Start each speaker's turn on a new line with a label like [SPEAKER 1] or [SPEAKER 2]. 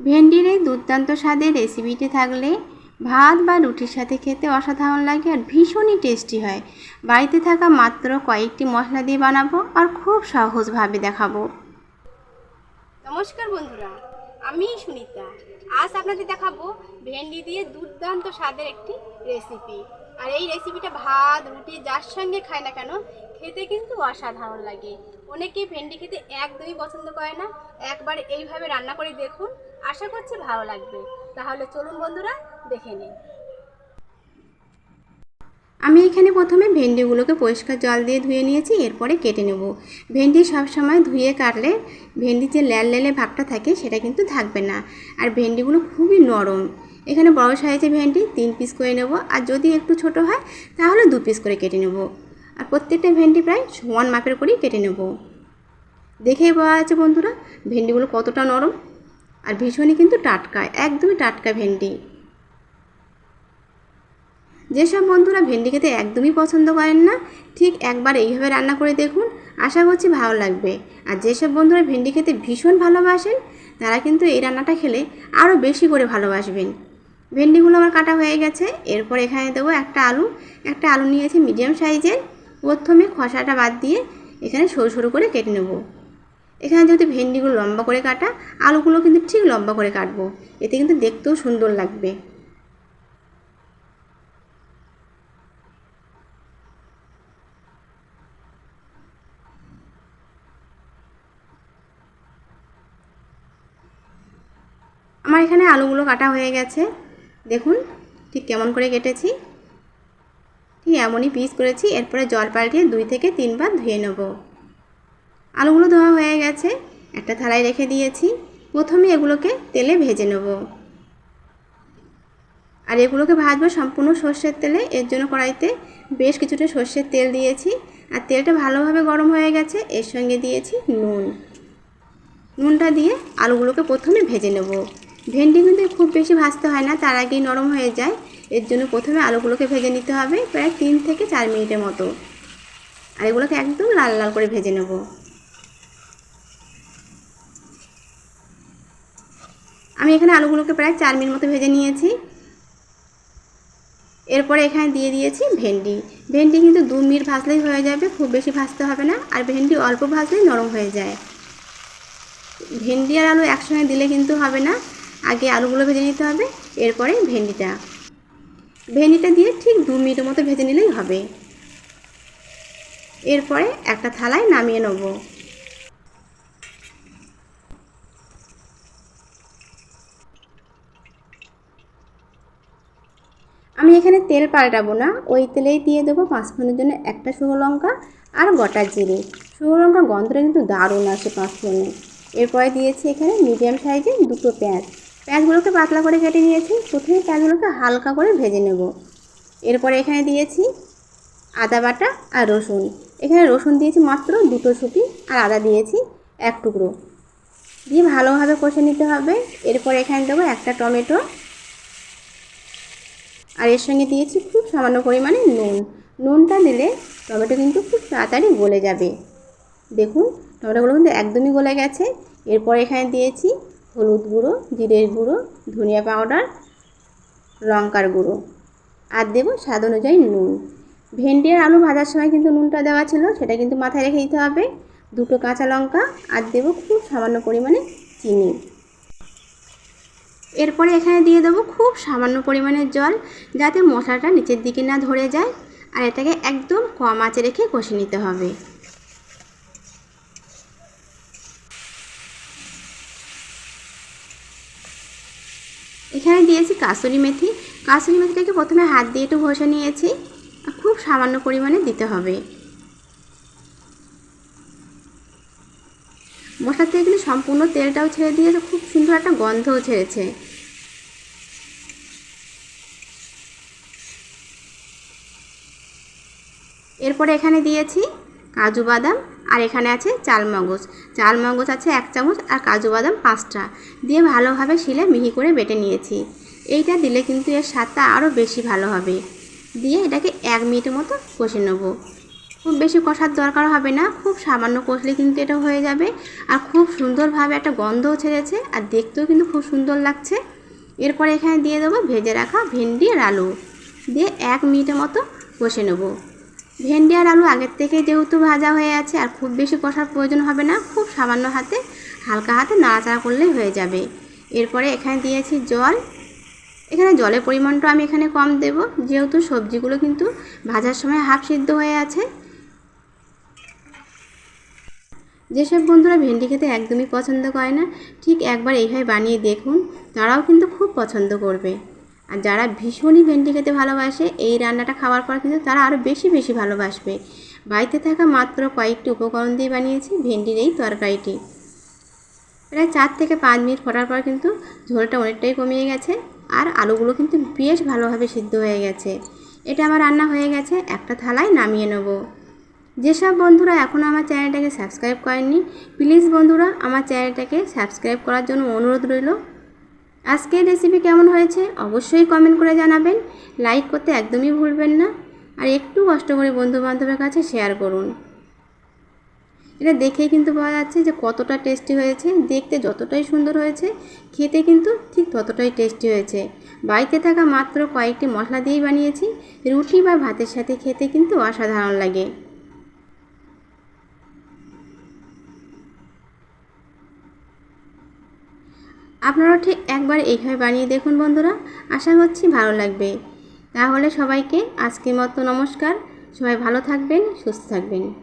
[SPEAKER 1] ভেন্ডির এই দুর্দান্ত স্বাদের রেসিপিটি থাকলে ভাত বা রুটির সাথে খেতে অসাধারণ লাগে আর ভীষণই টেস্টি হয়। বাড়িতে থাকা মাত্র কয়েকটি মশলা দিয়ে বানাবো আর খুব সহজভাবে দেখাবো। নমস্কার বন্ধুরা, আমি সুনিতা। আজ আপনাদের দেখাবো ভেন্ডি দিয়ে দুর্দান্ত স্বাদের একটি রেসিপি। আর এই রেসিপিটা ভাত, রুটি যার সঙ্গে খায় না কেন, খেতে কিন্তু অসাধারণ লাগে। অনেকে ভেন্ডি খেতে একদমই পছন্দ করে না। একবার এইভাবে রান্না করে দেখুন আশা করছি ভালো লাগবে। তাহলে চলুন বন্ধুরা, দেখে নিন আমি এখানে প্রথমে ভেন্ডিগুলোকে পরিষ্কার জল দিয়ে ধুয়ে নিয়েছি, এরপরে কেটে নেব। ভেন্ডি সবসময় ধুয়ে কাটলে ভেন্ডির যে ল্যাল ল্যালে ভাবটা থাকে, সেটা কিন্তু থাকবে না। আর ভেন্ডিগুলো খুবই নরম। এখানে বড় সাইজে ভেন্ডি তিন পিস করে নেব, আর যদি একটু ছোট হয়, তাহলে দু পিস করে কেটে নেব। আর প্রত্যেকটা ভেন্ডি প্রায় সমান মাপের করেই কেটে নেব। দেখেই পাওয়া যাচ্ছে বন্ধুরা, ভেন্ডিগুলো কতটা নরম। আর ভীষণই কিন্তু টাটকা, একদমই টাটকা ভেন্ডি। যেসব বন্ধুরা ভেন্ডি খেতে একদমই পছন্দ করেন না, ঠিক একবার এইভাবে রান্না করে দেখুন, আশা করছি ভালো লাগবে। আর যেসব বন্ধুরা ভেন্ডি খেতে ভীষণ ভালোবাসেন, তারা কিন্তু এই রান্নাটা খেলে আরও বেশি করে ভালোবাসবেন। ভেন্ডিগুলো আমার কাটা হয়ে গেছে, এরপর এখানে দেবো একটা আলু। একটা আলু নিয়েছি মিডিয়াম সাইজের, প্রথমে খসাটা বাদ দিয়ে এখানে সরু সরু করে কেটে নেব। এখানে যদি ভেন্ডিগুলো লম্বা করে কাটা, আলুগুলো কিন্তু ঠিক লম্বা করে কাটবো। এতে কিন্তু দেখতেও সুন্দর লাগবে। আমার এখানে আলুগুলো কাটা হয়ে গেছে। দেখুন, ঠিক কেমন করে কেটেছি। ঠিক এমনই পিস করেছি, এরপরে জল পাল্টিয়ে দুই থেকে তিনবার ধুয়ে নেব। আলুগুলো ধোয়া হয়ে গেছে, একটা থালায় রেখে দিয়েছি। প্রথমে এগুলোকে তেলে ভেজে নেব। আর এগুলোকে ভাজবো সম্পূর্ণ সর্ষের তেলে। এর জন্য কড়াইতে বেশ কিছুটা সর্ষের তেল দিয়েছি। আর তেলটা ভালোভাবে গরম হয়ে গেছে, এর সঙ্গে দিয়েছি নুন। নুনটা দিয়ে আলুগুলোকে প্রথমে ভেজে নেব। ভেন্ডি কিন্তু খুব বেশি ভাজতে হয় না, তার আগেই নরম হয়ে যায়। এর জন্য প্রথমে আলুগুলোকে ভেজে নিতে হবে প্রায় তিন থেকে চার মিনিটের মতো। আর এগুলোকে একদম লাল লাল করে ভেজে নেব। আমি এখানে আলুগুলোকে প্রায় চার মিনিট মতো ভেজে নিয়েছি। এরপরে এখানে দিয়ে দিয়েছি ভেন্ডি। ভেন্ডি কিন্তু দু মিনিট ভাজলেই হয়ে যাবে, খুব বেশি ভাজতে হবে না। আর ভেন্ডি অল্প ভাজলেই নরম হয়ে যায়। ভেন্ডি আর আলু একসঙ্গে দিলে কিন্তু হবে না। আগে আলুগুলো ভেজে নিতে হবে, এরপরে ভেন্ডিটা। ভেন্ডিটা দিয়ে ঠিক দু মিনিটের মতো ভেজে নিলেই হবে। এরপরে একটা থালায় নামিয়ে নেব। আমি এখানে তেল পাল্টাবো না। ওই তেলেই দিয়ে দেবো পাঁচফোড়নের জন্য একটা শুকনো লঙ্কা আর গোটা জিরে। শুকনো লঙ্কা গন্ধটা কিন্তু দারুণ আসে পাঁচফোড়নে এরপরে দিয়েছি এখানে মিডিয়াম সাইজের দুটো পেঁয়াজ। পেঁয়াজগুলোকে পাতলা করে কেটে নিয়েছি। প্রথমে পেঁয়াজগুলোকে হালকা করে ভেজে নেব। এরপরে এখানে দিয়েছি আদা বাটা আর রসুন। এখানে রসুন দিয়েছি মাত্র দুটো ছুটি আর আদা দিয়েছি এক টুকরো। দিয়ে ভালোভাবে কষে নিতে হবে। এরপর এখানে দেবো একটা টমেটো আর এর সঙ্গে দিয়েছি খুব সামান্য পরিমাণে নুন। নুনটা দিলে টমেটো কিন্তু খুব তাড়াতাড়ি গলে যাবে। দেখুন, টমেটোগুলো কিন্তু একদমই গলে গেছে। এরপর এখানে দিয়েছি হলুদ গুঁড়ো, জিরের গুঁড়ো, ধনিয়া পাউডার, লঙ্কার গুঁড়ো। আর দেবো স্বাদ অনুযায়ী নুন। ভেন্ডি আর আলু ভাজার সময় কিন্তু নুনটা দেওয়া ছিল, সেটা কিন্তু মাথায় রেখে দিতে হবে। দুটো কাঁচা লঙ্কা আর দেবো খুব সামান্য পরিমাণে চিনি। এরপরে এখানে দিয়ে দেবো খুব সামান্য পরিমাণের জল যাতে মশলাটা নিচের দিকে না ধরে যায় আর এটাকে একদম কম আঁচে রেখে কষে নিতে হবে। এখানে দিয়েছি কাসুরি মেথি। কাসুরি মেথিটাকে প্রথমে হাত দিয়ে একটু ঘষে নিয়েছি। খুব সামান্য পরিমাণে দিতে হবে। মশলা থেকে কিন্তু সম্পূর্ণ তেলটাও ছেড়ে দিয়েছে, খুব সুন্দর একটা গন্ধও ছেড়েছে। এরপরে এখানে দিয়েছি কাজু বাদাম, আর এখানে আছে চাল মগজ। চাল মগজ আছে এক চামচ, আর কাজু বাদাম পাঁচটা। দিয়ে ভালোভাবে শিলে মিহি করে বেটে নিয়েছি। এইটা দিলে কিন্তু এর স্বাদটা আরও বেশি ভালো হবে। দিয়ে এটাকে এক মিনিটের মতো কষে নেব। খুব বেশি কষার দরকার হবে না, খুব সামান্য কষলে কিন্তু এটা হয়ে যাবে। আর খুব সুন্দরভাবে একটা গন্ধও ছেড়েছে, আর দেখতেও কিন্তু খুব সুন্দর লাগছে। এরপরে এখানে দিয়ে দেবো ভেজে রাখা ভেন্ডি আর আলু। দিয়ে এক মিনিটের মতো কষে নেব। ভেন্ডি আর আলু আগের থেকে যেহেতু ভাজা হয়ে আছে, আর খুব বেশি কষার প্রয়োজন হবে না, খুব সামান্য হাতে, হালকা হাতে নাড়াচাড়া করলেই হয়ে যাবে। এরপরে এখানে দিয়েছি জল। এখানে জলের পরিমাণটা আমি এখানে কম দেব, যেহেতু সবজিগুলো কিন্তু ভাজার সময় হাফ সিদ্ধ হয়ে আছে। যেসব বন্ধুরা ভেন্ডি খেতে একদমই পছন্দ করে না, ঠিক একবার এইভাবে বানিয়ে দেখুন, তারাও কিন্তু খুব পছন্দ করবে। আর যারা ভীষণই ভেন্ডি খেতে ভালোবাসে, এই রান্নাটা খাওয়ার পর কিন্তু তারা আরও বেশি বেশি ভালোবাসবে। বাড়িতে থাকা মাত্র কয়েকটি উপকরণ দিয়ে বানিয়েছি ভেন্ডির এই তরকারিটি। প্রায় চার থেকে পাঁচ মিনিট ফোটার পর কিন্তু ঝোলটা অনেকটাই কমিয়ে গেছে, আর আলুগুলো কিন্তু বেশ ভালোভাবে সিদ্ধ হয়ে গেছে। এটা আমার রান্না হয়ে গেছে, একটা থালায় নামিয়ে নেব। যেসব বন্ধুরা এখনও আমার চ্যানেলটাকে সাবস্ক্রাইব করেননি, প্লিজ বন্ধুরা আমার চ্যানেলটাকে সাবস্ক্রাইব করার জন্য অনুরোধ রইল। আজকের রেসিপি কেমন হয়েছে অবশ্যই কমেন্ট করে জানাবেন লাইক করতে একদমই ভুলবেন না, আর একটু কষ্ট করে বন্ধু বান্ধবের কাছে শেয়ার করুন। এটা দেখেই কিন্তু পাওয়া যাচ্ছে যে কতটা টেস্টি হয়েছে, দেখতে যতটাই সুন্দর হয়েছে, খেতে কিন্তু ঠিক ততটাই টেস্টি হয়েছে। বাড়িতে থাকা মাত্র কয়েকটি মশলা দিয়েই বানিয়েছি, রুটি বা ভাতের সাথে খেতে কিন্তু অসাধারণ লাগে। আপনারাও ঠিক একবার এইভাবে বানিয়ে দেখুন বন্ধুরা। আশা করছি ভালো লাগবে। তাহলে সবাইকে আজকের মতো নমস্কার। সবাই ভালো থাকবেন, সুস্থ থাকবেন।